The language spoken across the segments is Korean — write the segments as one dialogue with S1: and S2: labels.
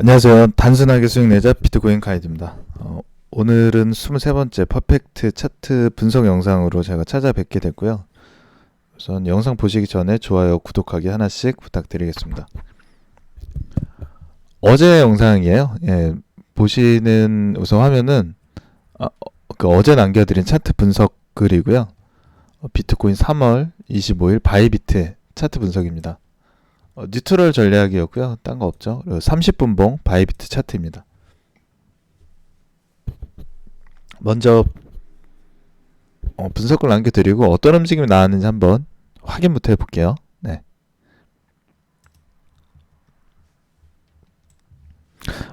S1: 안녕하세요. 단순하게 수익 내자 비트코인 가이드입니다. 어, 오늘은 23번째 퍼펙트 차트 분석 영상으로 제가 찾아뵙게 됐고요. 우선 영상 보시기 전에 좋아요, 구독하기 하나씩 부탁드리겠습니다. 어제 영상이에요. 예, 보시는 우선 화면은 아, 어, 그 어제 남겨드린 차트 분석 글이고요. 어, 비트코인 3월 25일 바이비트 차트 분석입니다. 어, 뉴트럴 전략이었고요. 딴 거 없죠. 그리고 30분봉 바이비트 차트입니다. 먼저 어, 분석을 남겨드리고 어떤 움직임이 나왔는지 한번 확인부터 해볼게요. 네.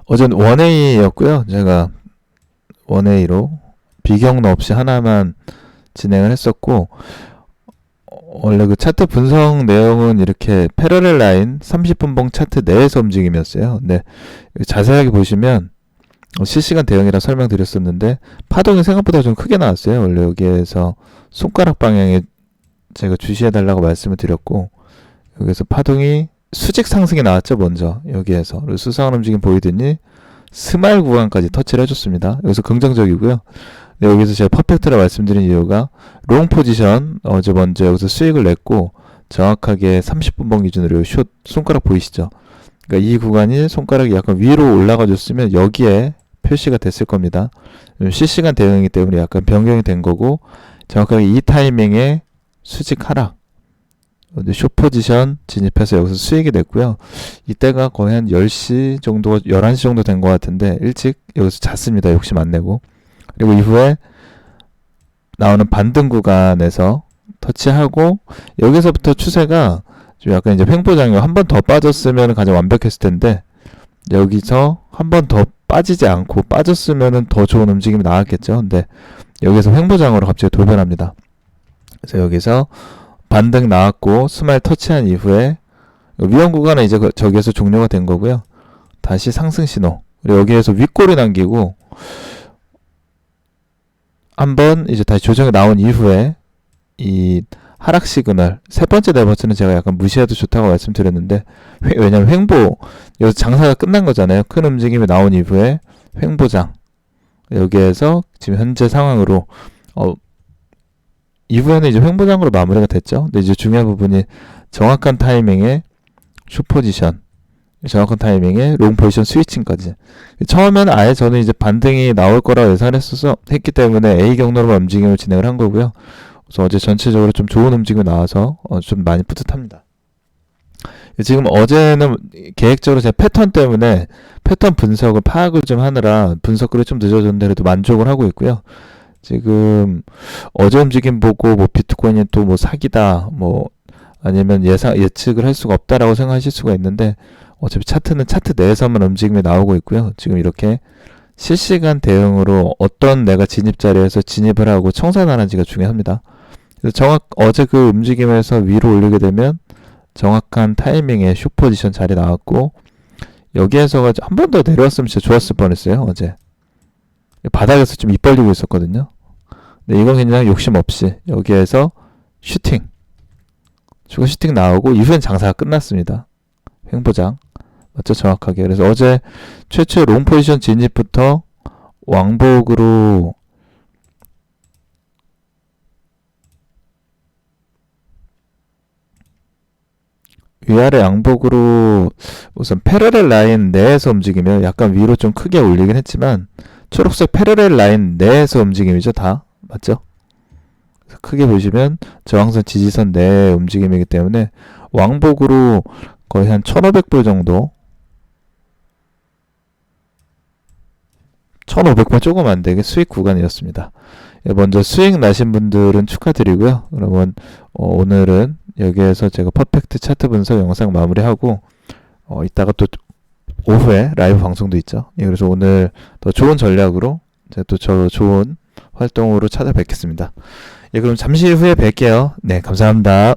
S1: 어제는 원웨이였고요. 제가 원웨이로 비경로 없이 하나만 진행을 했었고 어, 원래 그 차트 분석 내용은 이렇게 패러렐 라인 30분봉 차트 내에서 움직임이었어요. 근데 자세하게 보시면 어, 실시간 대응이라 설명드렸었는데 파동이 생각보다 좀 크게 나왔어요. 원래 여기에서 손가락 방향에 제가 주시해 달라고 말씀을 드렸고 여기서 파동이 수직 상승이 나왔죠 먼저 여기에서 수상한 움직임 보이더니 스마일 구간까지 터치를 해줬습니다. 여기서 긍정적이고요. 네, 여기서 제가 퍼펙트라 말씀드린 이유가 롱 포지션 어제 먼저 여기서 수익을 냈고 정확하게 30분봉 기준으로 숏 손가락 보이시죠? 그러니까 이 구간이 손가락이 약간 위로 올라가 줬으면 여기에 표시가 됐을 겁니다. 실시간 대응이기 때문에 약간 변경이 된 거고 정확하게 이 타이밍에 수직 하락 숏 포지션 진입해서 여기서 수익이 됐고요. 이때가 거의 한 10시 정도, 11시 정도 된 것 같은데 일찍 여기서 잤습니다. 욕심 안 내고. 그리고 이후에 나오는 반등 구간에서 터치하고 여기서부터 추세가 좀 약간 이제 횡보장이고 한 번 더 빠졌으면 가장 완벽했을 텐데 여기서 한 번 더 빠지지 않고 빠졌으면 더 좋은 움직임이 나왔겠죠. 근데 여기서 횡보장으로 갑자기 돌변합니다. 그래서 여기서 반등 나왔고 스마일 터치한 이후에 위험 구간은 이제 그- 저기에서 종료가 된 거고요. 다시 상승 신호. 그리고 여기에서 윗골이 남기고 한번 이제 다시 조정이 나온 이후에 이 하락 시그널 세 번째 네 번째는 제가 약간 무시해도 좋다고 말씀드렸는데 회- 왜냐면 횡보 여기서 장사가 끝난 거잖아요. 큰 움직임이 나온 이후에 횡보장 여기에서 지금 현재 상황으로 어 이후에는 이제 횡보장으로 마무리가 됐죠. 근데 이제 중요한 부분이 정확한 타이밍에 숏 포지션 정확한 타이밍에 롱 포지션 스위칭까지 처음에는 아예 저는 이제 반등이 나올 거라고 예상했어서 했기 때문에 A 경로로만 움직임을 진행을 한 거고요. 그래서 어제 전체적으로 좀 좋은 움직임이 나와서 어, 좀 많이 뿌듯합니다. 지금 어제는 계획적으로 제 패턴 때문에 패턴 분석을 파악을 좀 하느라 분석글이 좀 늦어졌는데 그래도 만족을 하고 있고요. 지금 어제 움직임 보고 뭐 비트코인이 또 뭐 사기다 뭐 아니면 예상 예측을 할 수가 없다라고 생각하실 수가 있는데 어차피 차트는 차트 내에서만 움직임이 나오고 있고요. 지금 이렇게 실시간 대응으로 어떤 내가 진입 자리에서 진입을 하고 청산하는지가 중요합니다. 그래서 정확 어제 그 움직임에서 위로 올리게 되면 정확한 타이밍에 숏 포지션 자리 나왔고 여기에서가 한 번 더 내려왔으면 진짜 좋았을 뻔했어요 어제 바닥에서 좀 입 벌리고 있었거든요. 근데 이건 그냥 욕심 없이 여기에서 슈팅 추가 슈팅 나오고 이후엔 장사가 끝났습니다. 횡보장 맞죠? 정확하게. 그래서 어제 최초의 롱 포지션 진입부터 왕복으로 위아래 양복으로 우선 패러렐 라인 내에서 움직이면 약간 위로 좀 크게 올리긴 했지만 초록색 패러렐 라인 내에서 움직임이죠 다. 맞죠? 크게 보시면 저항선 지지선 내 움직임이기 때문에 왕복으로 거의 한 1500불 정도 1500불 조금 안 되게 수익 구간이었습니다. 예, 먼저 수익 나신 분들은 축하드리고요. 그러면 어, 오늘은 여기에서 제가 퍼펙트 차트 분석 영상 마무리하고 어, 이따가 또 오후에 라이브 방송도 있죠. 예, 그래서 오늘 더 좋은 전략으로 또 저 좋은 활동으로 찾아뵙겠습니다. 예, 그럼 잠시 후에 뵐게요. 네, 감사합니다.